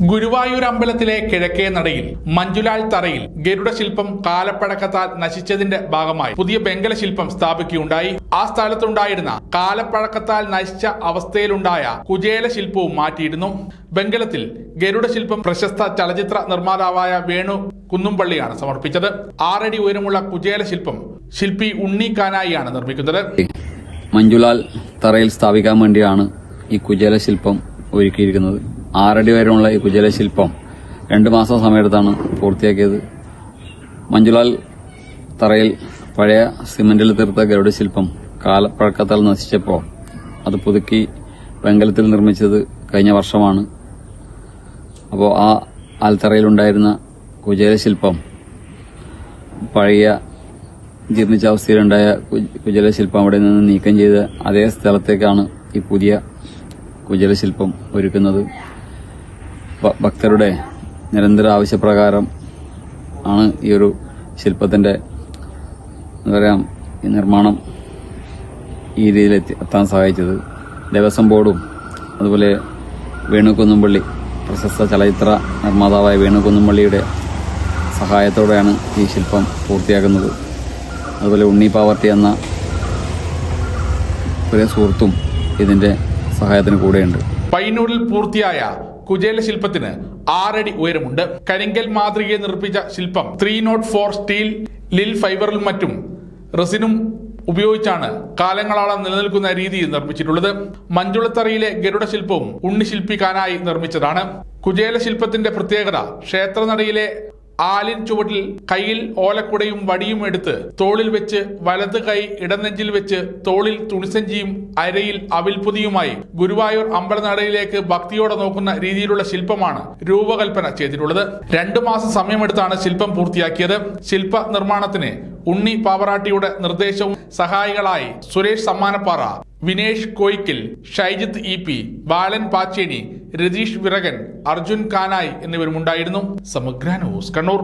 ഗുരുവായൂർ അമ്പലത്തിലെ കിഴക്കേ നടയിൽ മഞ്ജുലാൽ തറയിൽ ഗരുഡ ശില്പം കാലപ്പഴക്കത്താൽ നശിച്ചതിന്റെ ഭാഗമായി പുതിയ വെങ്കല ശില്പം സ്ഥാപിക്കുകയുണ്ടായി. ആ സ്ഥലത്തുണ്ടായിരുന്ന കാലപ്പഴക്കത്താൽ നശിച്ച അവസ്ഥയിലുണ്ടായ കുചേല ശില്പവും മാറ്റിയിരുന്നു. വെങ്കലത്തിൽ ഗരുഡ ശില്പം പ്രശസ്ത ചലച്ചിത്ര നിർമ്മാതാവായ വേണു കുന്നുംപള്ളിയാണ് സമർപ്പിച്ചത്. ആറടി ഉയരമുള്ള കുചേല ശില്പം ശില്പി ഉണ്ണി കാനായിയാണ് നിർമ്മിക്കുന്നത്. മഞ്ജുലാൽ തറയിൽ സ്ഥാപിക്കാൻ വേണ്ടിയാണ് ഈ കുചേല ശില്പം ഒരുക്കിയിരിക്കുന്നത്. ആറടി വരെയുള്ള ഈ കുജല ശില്പം രണ്ട് മാസം സമയത്താണ് പൂർത്തിയാക്കിയത്. മഞ്ജുലാൽ തറയിൽ പഴയ സിമന്റിൽ തീർത്ത ഗരുഡ ശില്പം കാലപ്പഴക്കത്താൽ നശിച്ചപ്പോൾ അത് പുതുക്കി വെങ്കലത്തിൽ നിർമ്മിച്ചത് കഴിഞ്ഞ വർഷമാണ്. അപ്പോൾ ആ ആൽത്തറയിലുണ്ടായിരുന്ന കുചേല ശില്പം പഴയ ജീർണിച്ച അവസ്ഥയിലുണ്ടായ കു- കുചേല ശില്പം അവിടെ നിന്ന് നീക്കം ചെയ്ത് അതേ സ്ഥലത്തേക്കാണ് ഈ പുതിയ കുചേല ശില്പം ഒരുക്കുന്നത്. ഭക്തരുടെ നിരന്തര ആവശ്യപ്രകാരം ആണ് ഈ ഒരു ശില്പത്തിന്റെ എന്താ പറയുക ഈ നിർമ്മാണം ഈ രീതിയിൽ എത്തി- എത്താൻ സഹായിച്ചത്. ദേവസ്വം ബോർഡും അതുപോലെ വേണുകുന്നുംപള്ളി പ്രശസ്ത ചലച്ചിത്ര നിർമ്മാതാവായ വേണുകുന്നുംപള്ളിയുടെ സഹായത്തോടെയാണ് ഈ ശില്പം പൂർത്തിയാക്കുന്നത്. അതുപോലെ ഉണ്ണി പാവർട്ടി എന്ന ഒരു സുഹൃത്തും ഇതിന്റെ സഹായത്തിന് കൂടെയുണ്ട്. പയ്യന്നൂരിൽ പൂർത്തിയായ കുചേല ശില്പത്തിന് ആറടി ഉയരമുണ്ട്. കരിങ്കൽ മാതൃകയെ നിർമ്മിച്ച ശില്പം ത്രീ നോട്ട് ഫോർ സ്റ്റീൽ ലിൽ ഫൈബറിലും മറ്റും റെസിനും ഉപയോഗിച്ചാണ് കാലങ്ങളോളം നിലനിൽക്കുന്ന രീതിയിൽ നിർമ്മിച്ചിട്ടുള്ളത്. മഞ്ചുളത്തറയിലെ ഗരുഡ ശില്പവും ഉണ്ണിശില്പിക്കാനായി നിർമ്മിച്ചതാണ്. കുചേല ശില്പത്തിന്റെ പ്രത്യേകത ക്ഷേത്രനടയിലെ ആലിൻ ചുവട്ടിൽ കയ്യിൽ ഓലക്കുടയും വടിയും എടുത്ത് തോളിൽ വെച്ച് വലത് കൈ ഇടനെഞ്ചിൽ വെച്ച് തോളിൽ തുണിസഞ്ചിയും അരയിൽ അവിൽപുതിയുമായി ഗുരുവായൂർ അമ്പലനടയിലേക്ക് ഭക്തിയോടെ നോക്കുന്ന രീതിയിലുള്ള ശില്പമാണ് രൂപകൽപ്പന ചെയ്തിട്ടുള്ളത്. രണ്ടു മാസം സമയമെടുത്താണ് ശില്പം പൂർത്തിയാക്കിയത്. ശില്പ നിർമ്മാണത്തിന് ഉണ്ണി പാവറാട്ടിയുടെ നിർദ്ദേശവും സഹായികളായി സുരേഷ് സമ്മാനപ്പാറ വിനേഷ് കോയിക്കിൽ ഷൈജിത്ത് ഇ പി ബാലൻ പാച്ചേനി രതീഷ് വിറകൻ അർജുൻ കാനായി എന്നിവരുമുണ്ടായിരുന്നു. സമഗ്ര ന്യൂസ് കണ്ണൂർ.